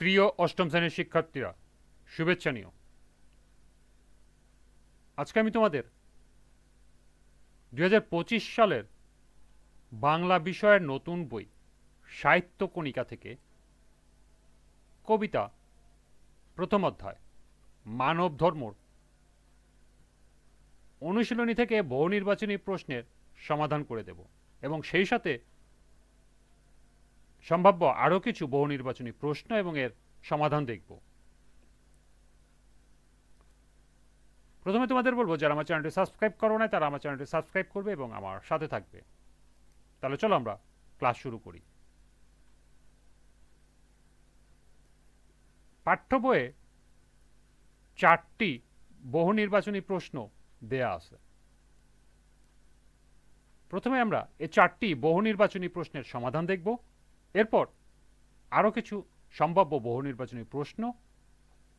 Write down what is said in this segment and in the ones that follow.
প্রিয় অষ্টম শ্রেণির শিক্ষার্থীরা, শুভেচ্ছা নিও। আজকে আমি তোমাদের দুই সালের বাংলা বিষয়ের নতুন বই, সাহিত্য কণিকা থেকে কবিতা, প্রথম অধ্যায়, মানব ধর্মর অনুশীলনী থেকে বহু নির্বাচনী প্রশ্নের সমাধান করে দেব এবং সেই সাথে সম্ভাব্য আরও কিছু বহু নির্বাচনী প্রশ্ন এবং এর সমাধান দেখব। প্রথমে তোমাদের বলব, যারা আমার চ্যানেলটি সাবস্ক্রাইব করো না তারা আমার চ্যানেলটি সাবস্ক্রাইব করবে এবং আমার সাথে থাকবে। তাহলে চলো আমরা ক্লাস শুরু করি। পাঠ্য বইয়ে চারটি বহু নির্বাচনী প্রশ্ন দেয়া আছে। প্রথমে আমরা এই চারটি বহু নির্বাচনী প্রশ্নের সমাধান দেখব। এরপর আরও কিছু সম্ভাব্য বহু নির্বাচনী প্রশ্ন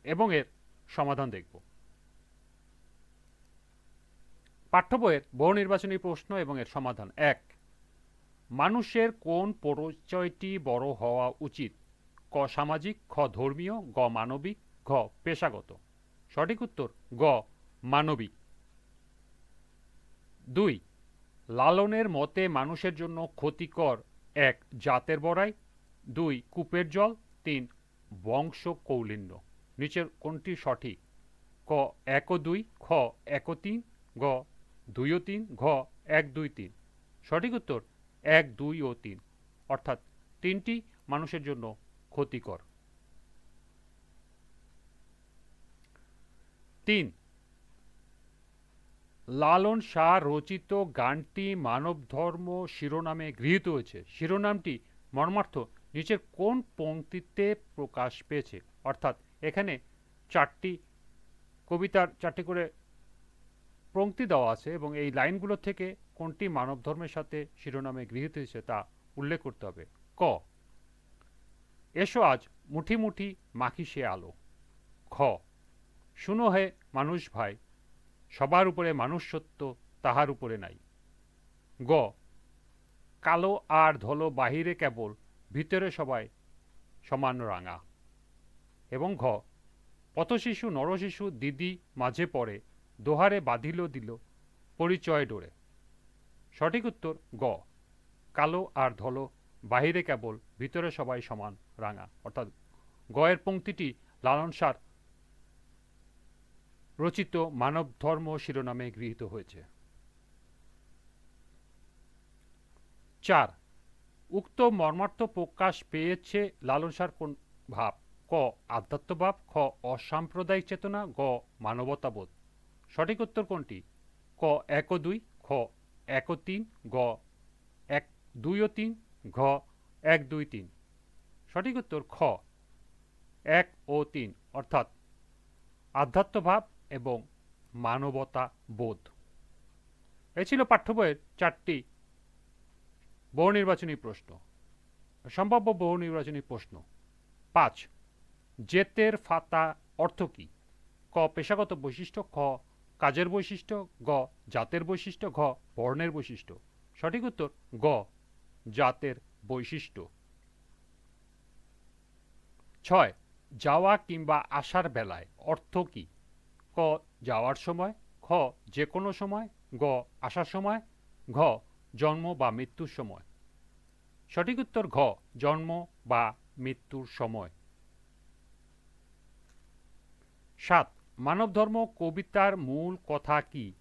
এবং এর সমাধান দেখব। পাঠ্য বইয়ের বহু নির্বাচনী প্রশ্ন এবং এর সমাধান। এক, মানুষের কোন পরিচয়টি বড় হওয়া উচিত? ক, সামাজিক, খ, ধর্মীয়, গ, মানবিক, ঘ, পেশাগত। সঠিক উত্তর, গ, মানবিক। দুই, লালনের মতে মানুষের জন্য ক্ষতিকর এক, জাতের বড়াই, দুই, কূপের জল, তিন বংশ কৌলিন্য নিচের কোনটি সঠিক? ক, এক দুই, খ, এক ও তিন, গ, দুই ও তিন, ঘ, এক, দুই, তিন। সঠিক উত্তর, এক, দুই ও তিন। অর্থাৎ তিনটি মানুষের জন্য ক্ষতিকর। তিন লালন শাহ রচিত গানটি মানব ধর্ম শিরোনামে গৃহীত হয়েছে। শিরোনামটি মর্মার্থ নিচের কোন পংক্তিতে প্রকাশ পেয়েছে? অর্থাৎ এখানে চারটি কবিতার চারটি করে পংক্তি দেওয়া আছে এবং এই লাইনগুলো থেকে কোনটি মানব ধর্মের সাথে শিরোনামে গৃহীত হয়েছে তা উল্লেখ করতে হবে। ক। এসো আজ মুঠি মুঠি মাখি সে আলো। খ। শুনো হে মানুষ ভাই সবার উপরে মানুষ সত্য তাহার উপরে নাই। গ, কালো আর ধলো বাহিরে কেবল, ভিতরে সবাই সমান রাঙা। এবং ঘ, পথশিশু, নরশিশু, দিদি মাঝে পড়ে, দোহারে বাঁধিল দিল, পরিচয় ডোরে। সঠিক উত্তর, গ, কালো আর ধলো বাহিরে কেবল, ভিতরে সবাই সমান রাঙা। অর্থাৎ গয়ের পংক্তিটি লালন সার রচিত মানব ধর্ম শিরোনামে গৃহীত হয়েছে। চার, উক্ত মর্মার্থ প্রকাশ পেয়েছে লালন সার কোন ভাব? ক, আধ্যাত্মভাব, খ, অসাম্প্রদায়িক চেতনা, গ, মানবতাবোধ। সঠিক উত্তর কোনটি? ক, এক দুই, খ, এক তিন, গ, এক, দুই ও তিন, ঘ, এক, দুই, তিন। সঠিক উত্তর খ, এক ও তিন। অর্থাৎ আধ্যাত্মভাব এবং মানবতা বোধ। এ ছিল পাঠ্য বইয়ের চারটি বহু নির্বাচনী প্রশ্ন, সম্ভাব্য বহু নির্বাচনী প্রশ্ন। পাঁচ, জেতের ফাতা অর্থ কী? ক, পেশাগত বৈশিষ্ট্য, খ, কাজের বৈশিষ্ট্য, গ, জাতের বৈশিষ্ট্য, ঘ, বর্ণের বৈশিষ্ট্য। সঠিক উত্তর, গ, জাতের বৈশিষ্ট্য। ছয়, যাওয়া কিংবা আসার বেলায় অর্থ কী? ক যাওয়ার সময়, খ যে কোনো সময়, গ আসার সময়, ঘ জন্ম বা মৃত্যুর সময়। সঠিক উত্তর ঘ, জন্ম বা মৃত্যুর সময়। সাত মানব ধর্ম কবিতার মূল কথা কি?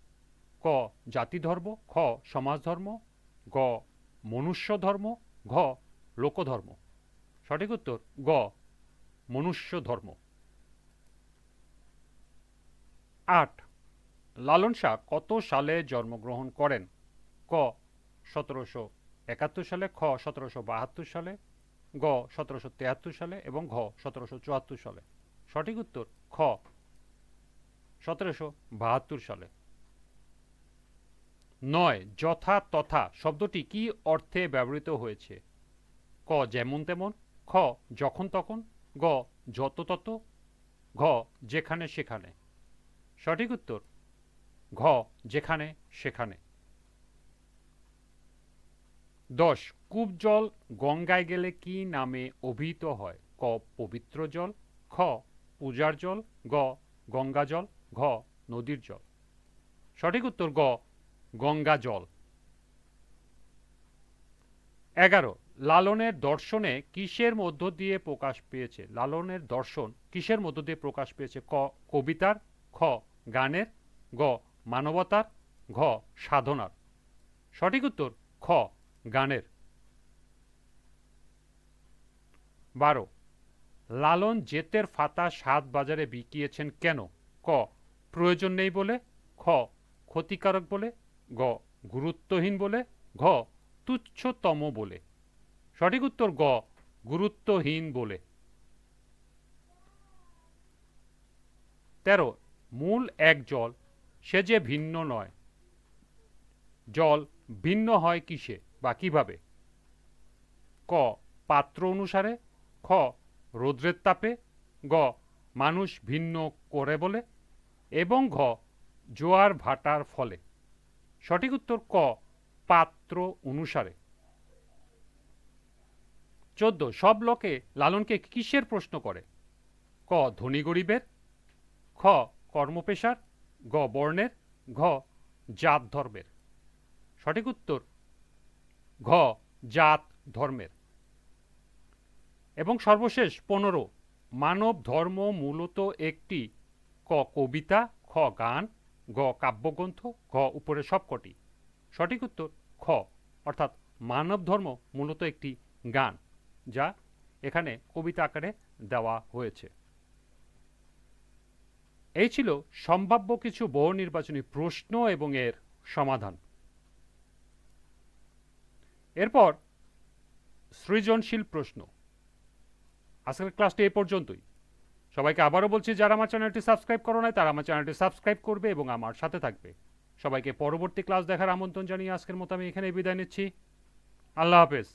ক জাতি ধর্ম খ সমাজ ধর্ম গ মনুষ্য ধর্ম ঘ, লোকধর্ম। সঠিক উত্তর, গ মনুষ্য ধর্ম আট। লালন শাহ কত সালে জন্মগ্রহণ করেন? ক, সতেরোশো একাত্তর সালে, খ, সতেরোশো বাহাত্তর সালে, গ, সতেরোশো তেহাত্তর সালে এবং ঘ, সতেরোশো চুয়াত্তর সালে। সঠিক উত্তর, খ, সতেরোশো বাহাত্তর সালে। নয়, যথা তথা শব্দটি কি অর্থে ব্যবহৃত হয়েছে? ক, যেমন তেমন, খ, যখন তখন, গ, যত তত, ঘ, যেখানে সেখানে। সঠিক উত্তর, ঘ, যেখানে, সেখানে। দশ, কূপ জল গঙ্গায় গেলে কি নামে অভিহিত হয়? ক, পবিত্র জল, খ, পূজার জল, গ, গঙ্গা জল, ঘ, নদীর জল। সঠিক উত্তর, গ, গঙ্গা জল। এগারো, লালনের দর্শনে কিসের মধ্য দিয়ে প্রকাশ পেয়েছে? লালনের দর্শন কিসের মধ্য দিয়ে প্রকাশ পেয়েছে? ক, কবিতার, খ গানের, গ, মানবতার, ঘ, সাধনার। সঠিক উত্তর, খ, গানের। বারো, লালন জেতের ফাতা সাত বাজারে বিকিয়েছেন কেন? ক, প্রয়োজন নেই বলে। খ, ক্ষতিকারক বলে। গ, গুরুত্বহীন বলে। ঘ, তুচ্ছতম বলে। সঠিক উত্তর, গ, গুরুত্বহীন বলে। তেরো মূল এক জল, সে যে ভিন্ন নয়। জল ভিন্ন হয় কিসে বা কীভাবে? ক, পাত্র অনুসারে, খ, রৌদ্রের তাপে, গ, মানুষ ভিন্ন করে বলে, এবং ঘ, জোয়ার ভাটার ফলে। সঠিক উত্তর ক, পাত্র অনুসারে। চোদ্দ, সব লোকে লালনকে কিসের প্রশ্ন করে? ক, ধনী গরিবের। খ কর্মপেশার, গ বর্ণের, ঘ জাত ধর্মের। সঠিক উত্তর, ঘ জাত ধর্মের। এবং সর্বশেষ পনেরো, মানব ধর্ম মূলত একটি ক কবিতা, খ গান, গ কাব্যগ্রন্থ, ঘ উপরে সবকটি। সঠিক উত্তর, খ, অর্থাৎ মানব ধর্ম মূলত একটি গান, যা এখানে কবিতা আকারে দেওয়া হয়েছে। এই ছিল সম্ভাব্য কিছু বহু নির্বাচনী প্রশ্ন এবং এর সমাধান। এরপর সৃজনশীল প্রশ্ন। আজকের ক্লাসটি এই পর্যন্তই। সবাইকে আবারও বলছি, যারা আমার চ্যানেলটি সাবস্ক্রাইব করো নাই, তারা আমার চ্যানেলটি সাবস্ক্রাইব করবে এবং আমার সাথে থাকবে। সবাইকে পরবর্তী ক্লাস দেখার আমন্ত্রণ জানিয়ে আজকের মতো আমি এখানে বিদায় নিচ্ছি। আল্লাহ হাফেজ।